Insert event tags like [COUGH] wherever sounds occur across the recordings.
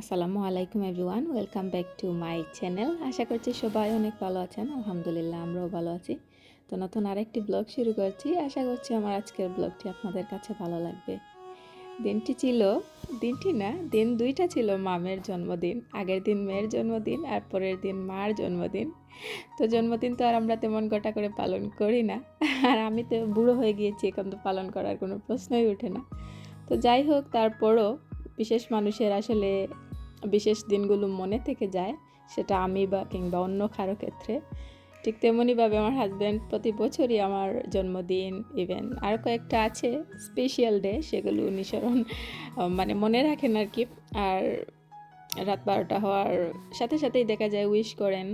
আসসালামু আলাইকুম everyone, welcome back to my channel. আশা করছি সবাই অনেক ভালো আছেন, আলহামদুলিল্লাহ আমরাও ভালো আছি। তো নতুন আরেকটি ব্লগ শুরু করছি। আশা করছি আমার আজকের ব্লগটি আপনাদের কাছে ভালো লাগবে। দিনটি ছিল, দিনটি না, দিন দুইটা ছিল মামের জন্মদিন, আগের দিন মেয়ের জন্মদিন আর পরের দিন মার জন্মদিন। তো জন্মদিন তো আর আমরা তেমন গোটা করে পালন করি না। আর আমি তো বুড়ো হয়ে গিয়েছি, এখন তো পালন করার কোনো প্রশ্নই ওঠে না। তো যাই হোক, তারপরও বিশেষ মানুষের আসলে বিশেষ দিনগুলো মনে থেকে যায়, সেটা আমি বা কিংবা অন্য কারও ক্ষেত্রে। ঠিক তেমনইভাবে আমার হাজব্যান্ড প্রতি বছরই আমার জন্মদিন ইভেন আর কয়েকটা আছে স্পেশাল ডে সেগুলো অনুসরণ মানে মনে রাখেন আর কি আর রাত বারোটা হওয়ার সাথে সাথেই দেখা যায় উইশ করেন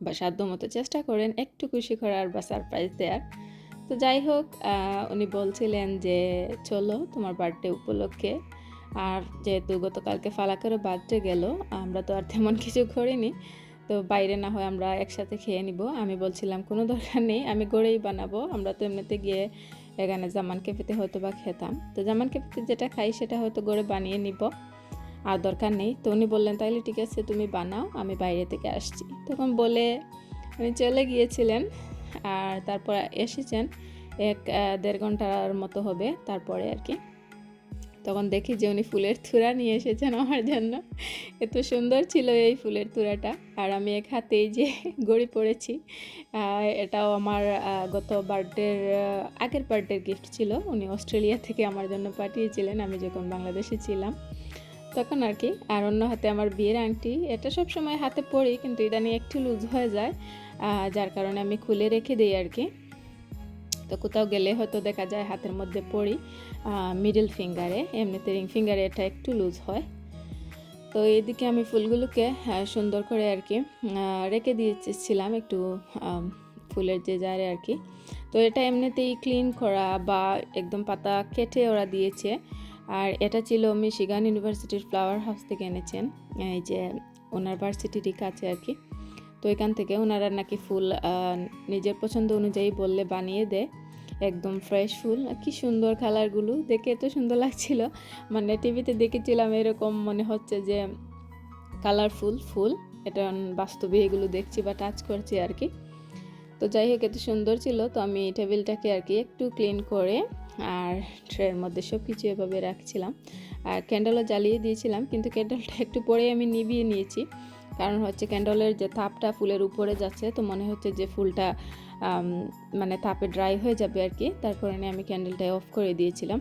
বা সাধ্য মতো চেষ্টা করেন একটু খুশি করার বা সারপ্রাইজ দেওয়ার তো যাই হোক উনি বলছিলেন যে, চলো তোমার বার্থডে উপলক্ষে আর যেহেতু গতকালকে ফালাকেরও বার্থডে গেল, আমরা তো আর তেমন কিছু করিনি। তো বাইরে না হয় আমরা একসাথে খেয়ে নিব। আমি বলছিলাম, কোনো দরকার নেই, আমি গড়েই বানাবো। আমরা তো এমনিতে গিয়ে এখানে জামান ক্যাফেতে হয়তো বা খেতাম। তো জামান ক্যাফেতে যেটা খাই সেটা হয়তো গড়ে বানিয়ে নিব। আর দরকার নেই। তো উনি বললেন, তাইলে ঠিক আছে, তুমি বানাও, আমি বাইরে থেকে আসছি। তখন বলে উনি চলে গিয়েছিলেন আর তারপর এসেছেন। এক দেড় ঘণ্টার মতো হবে তারপরে আর কি। তখন দেখি যে উনি ফুলের থুরা নিয়ে এসেছেন আমার জন্য। এত সুন্দর ছিল এই ফুলের তুরাটা। আর আমি এক হাতেই যে গড়ি পড়েছি এটাও আমার গত বার্থডের আগের বার্থডের গিফট ছিল। উনি অস্ট্রেলিয়া থেকে আমার জন্য পাঠিয়েছিলেন, আমি যখন বাংলাদেশে ছিলাম। তখন আর কি, আর অন্য হাতে আমার বিয়ের আংটি, এটা সব সময় হাতে পড়ি, কিন্তু ইদানিং একটু লুজ হয়ে যায় যার কারণে আমি খুলে রেখে দিই আর কি। তো কোথাও গেলে হয়তো দেখা যায় হাতের মধ্যে পড়ি মিডল ফিঙ্গারে এমনিতে রিং ফিঙ্গারে এটা একটু লুজ হয়। তো এদিকে আমি ফুলগুলোকে সুন্দর করে আর কি রেখে দিয়েছিলাম একটু ফুলের যে জারে আর কি। তো এটা এমনিতেই ক্লিন করা বা একদম পাতা কেটে ওরা দিয়েছে। আর এটা ছিল মিশিগান ইউনিভার্সিটির ফ্লাওয়ার হাউস থেকে এনেছেন, এই যে ওনার ভার্সিটিরই কাছে আর কি। তো এখান থেকে ওনারা নাকি ফুল নিজের পছন্দ অনুযায়ী বললে বানিয়ে দেয়। একদম ফ্রেশ ফুল। কি সুন্দর কালারগুলো দেখে এত সুন্দর লাগছিল। মানে টিভিতে দেখেছিলাম এরকম মনে হচ্ছে যে কালারফুল ফুল। এটা বাস্তবে এগুলো দেখছি বা টাচ করছি আর কি। তো যাই হোক, এত সুন্দর ছিল। তো আমি টেবিলটাকে আর কি একটু ক্লিন করে আর ট্রের মধ্যে সব কিছু এভাবে রাখছিলাম। আর ক্যান্ডেলও জ্বালিয়ে দিয়েছিলাম। কিন্তু ক্যান্ডেলটা একটু পরে আমি নিভিয়ে নিয়েছি। কারণ হচ্ছে ক্যান্ডলের যে থাপটা ফুলের উপরে যাচ্ছে, তো মনে হচ্ছে যে ফুলটা মানে তাপে ড্রাই হয়ে যাবে আর কি। তারপরে আমি ক্যান্ডেলটা অফ করে দিয়েছিলাম।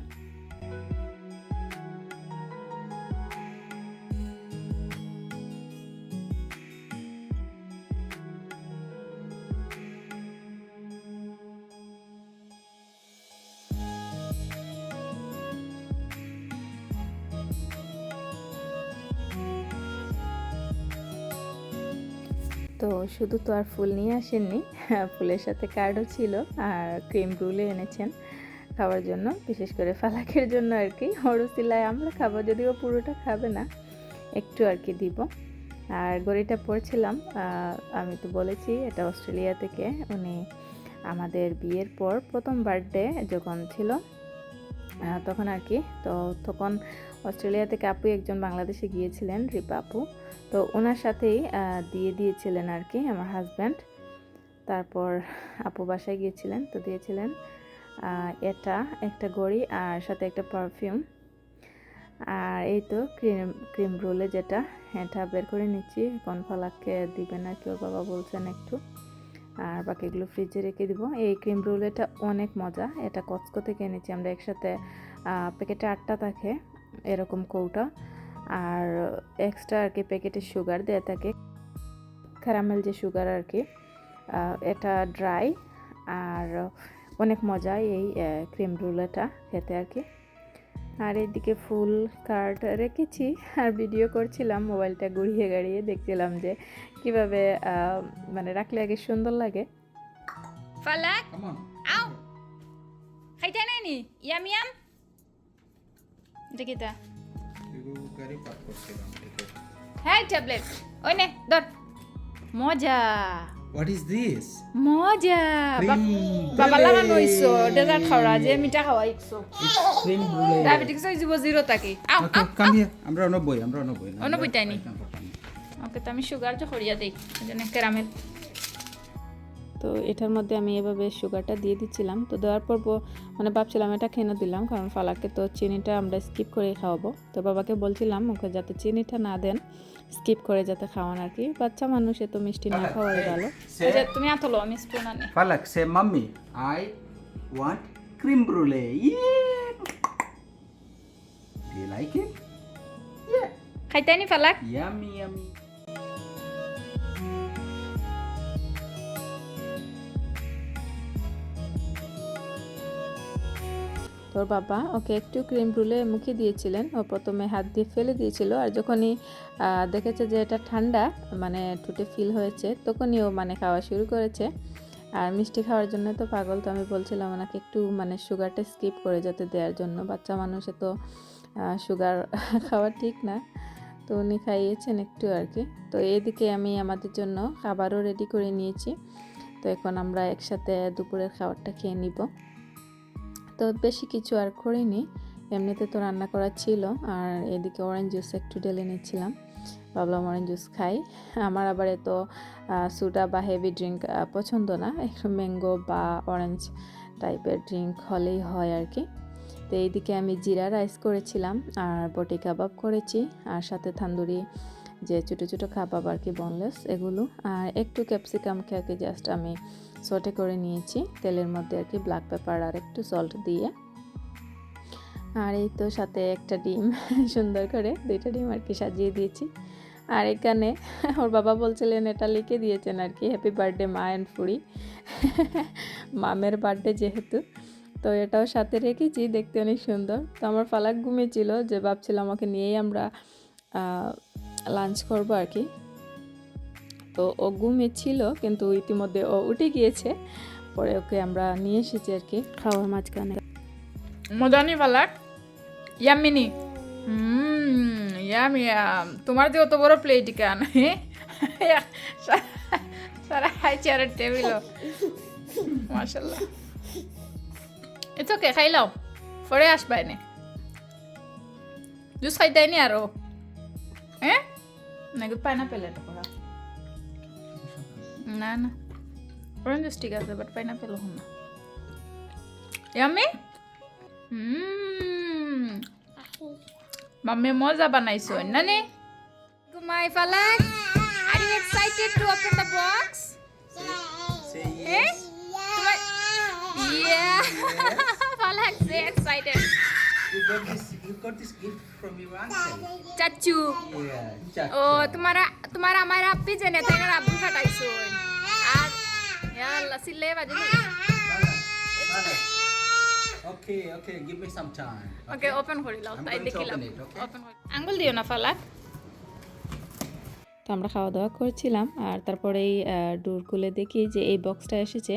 তো শুধু তো আর ফুল নিয়ে আসেননি ফুলের সাথে কার্ডও ছিল আর ক্রিম রুলে এনেছেন খাওয়ার জন্য, বিশেষ করে ফালাকের জন্য আর কি। হরুসিলায় আমরা খাব, যদিও পুরোটা খাবে না, একটু আর কি দিব। আর গড়িটা পড়ছিলাম আমি তো বলেছি এটা অস্ট্রেলিয়া থেকে, উনি আমাদের বিয়ের পর প্রথম বার্থডে যখন ছিল তখন আর কি, তো তখন অস্ট্রেলিয়া থেকে আপু একজন বাংলাদেশে গিয়েছিলেন, রিপা আপু। তো ওনার সাথেই দিয়ে দিয়েছিলেন আর কি আমার হাজব্যান্ড তারপর আপু বাসায় গিয়েছিলেন, তো দিয়েছিলেন এটা, একটা ঘড়ি আর সাথে একটা পারফিউম আর এই তো ক্রিম ক্রিম রোলে যেটা, এটা বের করে নিচ্ছি। কোন ফালাককে দিবেন আর কি, ওর বাবা বলছেন একটু। আর বাকিগুলো ফ্রিজে রেখে দিব। এই ক্রিম রোলেটা অনেক মজা, এটা কচকো থেকে এনেছি। আমরা একসাথে প্যাকেটে আটটা থাকে। এরকম কৌটা। আর এক্সট্রা আর কি প্যাকেটে সুগার দেওয়া থাকে। ক্যারামেল যে সুগার আর কি এটা ড্রাই আর অনেক মজা এই ক্রিম রোলটা খেতে আর কি। আর এদিকে ফুল কার্ড রেখেছি। আর ভিডিও করছিলাম মোবাইলটা ঘুরিয়ে গাড়িয়ে দেখছিলাম যে কীভাবে মানে রাখলে আগে সুন্দর লাগে। ফালাক আও খাইতে নাই নি? Yum yum! এটা ঠিক আছে হ্যাঁ ট্যাবলেট। ওই নে ধর। মজা। What is this? মজা। বাবা. লাগানো হইছো ডেজার্ট খাওয়া যে মিঠা খাওয়া ইকছো ডায়াবেটিক্স হয়ে যাব জিরো আও here. আমরা অনবই আমরা অনবই। অনবই তাই নি? ওকে তো আমি সুগার যে করিয়া দেই। এই জন্য ক্যারামেল তো এটার মধ্যে আমি এভাবে সুগারটা দিয়ে দিচ্ছিলাম তো দেওয়ার পর মানে ভাবছিলাম এটা খেয়ে দিলাম কারণ ফালাকে তো চিনিটা আমরা স্কিপ করে খাওয়াবো তো বাবাকে বলছিলাম ওকে যাতে চিনিটা না দেন স্কিপ করে যাতে খাওয়ান আর কি বাচ্চা মানুষে তো মিষ্টি না খাওয়াই ভালো তুমি আতলো আমি স্পুন আনি Falak, say mommy, I want cream brulee. Yeah. Do you like it? খাইতাই নি ফালাক Yummy, yummy. তোর বাবা ওকে একটু ক্রিম রুলে মুখে দিয়েছিলেন। ও প্রথমে হাত দিয়ে ফেলে দিয়েছিল আর যখনই দেখেছে যে এটা ঠান্ডা মানে ঠুটে ফিল হয়েছে, তখনই ও মানে খাওয়া শুরু করেছে। আর মিষ্টি খাওয়ার জন্য তো পাগল তো আমি বলছিলাম ওনাকে একটু মানে সুগারটা স্কিপ করে যেতে দেওয়ার জন্য। বাচ্চা মানুষে তো সুগার [LAUGHS] খাওয়া ঠিক না। তো উনি খাইয়েছেন একটু আর কি। তো এদিকে আমি আমাদের জন্য খাবারও রেডি করে নিয়েছি। তো এখন আমরা একসাথে দুপুরের খাবারটা খেয়ে নিব। তো বেশি কিছু আর করিনি। এমনিতে তো রান্না করা ছিল, আর এদিকে অরেঞ্জ জুস একটু ঢেলে নিচ্ছিলাম। ভাবলাম অরেঞ্জ জুস খাই। আমার আবার এত সুডা বা হেভি ড্রিঙ্ক পছন্দ না। একটু ম্যাঙ্গো বা অরেঞ্জ টাইপের ড্রিঙ্ক হলেই হয় আর কি। তো এইদিকে আমি জিরা রাইস করেছিলাম, আর বটি কাবাব করেছি, আর সাথে থান্দুরি যে ছোটো ছোটো কাবাব আর কি বনলেস এগুলো। আর একটু ক্যাপসিকাম খেয়ে জাস্ট আমি সটে করে নিয়েছি তেলের মধ্যে আর কি ব্ল্যাক পেপার আর একটু সল্ট দিয়ে। আর এই তো সাথে একটা ডিম, [LAUGHS] সুন্দর করে দুইটা ডিম আর কি সাজিয়ে দিয়েছি। আর এখানে [LAUGHS] ওর বাবা বলছিলেন, এটা লিখে দিয়েছেন আর কি হ্যাপি বার্থডে মা অ্যান্ড ফুড়ি। [LAUGHS] মামের বার্থডে যেহেতু, তো এটাও সাথে রেখেছি, দেখতে অনেক সুন্দর। তো আমার ফালাক ঘুমিয়েছিল, যে ভাবছিলাম আমাকে নিয়েই আমরা লাঞ্চ করব আর কি। তো ও ঘুমিয়েছিল কিন্তু ইতিমধ্যে ও উঠে গিয়েছে। পরে ওকে আমরা নিয়ে এসেছি আর কি। খাওয়ার মাঝখানে। মজা নি ইয়ামিনি। হুম ইয়াম ইয়াম তোমার যে অত বড় প্লেট কেন? সারা হাই চেয়ারের টেবিল মাশাল্লাহ ইটস ওকে খাই লাও পরে আসবা এনে। জুস খাইতাই নি আরও। হ্যাঁ? নাকি পাইনাপেল এটা করা না না। অরেঞ্জ জুস ঠিক আছে বাট পাইনাপেল হন না। ইয়ামি হুম মাম্মি মজা বানাইছো না নে ঘুমাই Falak are you excited to open the box Say Eh? তোমার ইয়া ফালাক সে excited You got this. You got this gift from your uncle. চাচু Yeah. ও তোমারা তোমার আমার আপ্পি জেনে তাই না আব্বু ফাটাইছো আর ইয়াল্লা সিলে বাজে Okay, okay. Give me some time. Okay open করে লাও I'm তাই going to open it, okay? Open আঙ্গুল দিও না ফালাক। তো আমরা খাওয়া দাওয়া করছিলাম আর তারপরে এই ডোর খুলে দেখি যে এই বক্সটা এসেছে।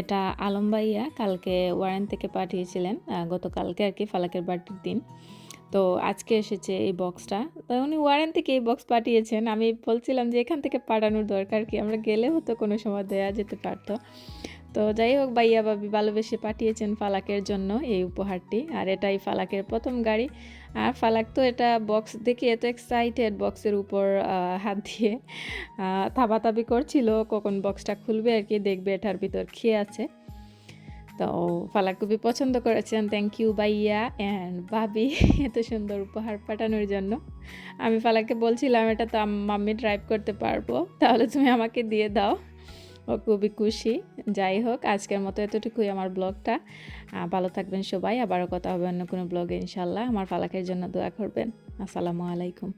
এটা আলম ভাইয়া কালকে ওয়ারেন থেকে পাঠিয়েছিলেন গতকালকে আর কি ফালাকের বার্থডের দিন। তো আজকে এসেছে এই বক্সটা তো উনি ওয়ারেন থেকে এই বক্স পাঠিয়েছেন। আমি বলছিলাম যে এখান থেকে পাঠানোর দরকার কি? আমরা গেলে হতো কোনো সময় দেয়া যেতে পারতো। তো যাই হোক, ভাইয়া বাবি ভালোবেসে পাঠিয়েছেন ফালাকের জন্য এই উপহারটি। আর এটাই ফালাকের প্রথম গাড়ি। আর ফালাক তো এটা বক্স দেখে এত এক্সাইটেড বক্সের উপর হাত দিয়ে থাবাতাবি করছিল। কখন বক্সটা খুলবে আর কি, দেখবে এটার ভিতর খেয়ে আছে। তো ফালাক খুবই পছন্দ করেছেন থ্যাংক ইউ বাইয়া অ্যান্ড ভাবি, এত সুন্দর উপহার পাঠানোর জন্য। আমি ফালাকে বলছিলাম, এটা তো মাম্মি ড্রাইভ করতে পারব, তাহলে তুমি আমাকে দিয়ে দাও। ও খুবই খুশি। যাই হোক, আজকের মতো এতটুকুই আমার ব্লগটা। ভালো থাকবেন সবাই, আবারও কথা হবে অন্য কোনো ব্লগে ইনশাল্লাহ। আমার ফালাকের জন্য দোয়া করবেন। আসসালামু আলাইকুম।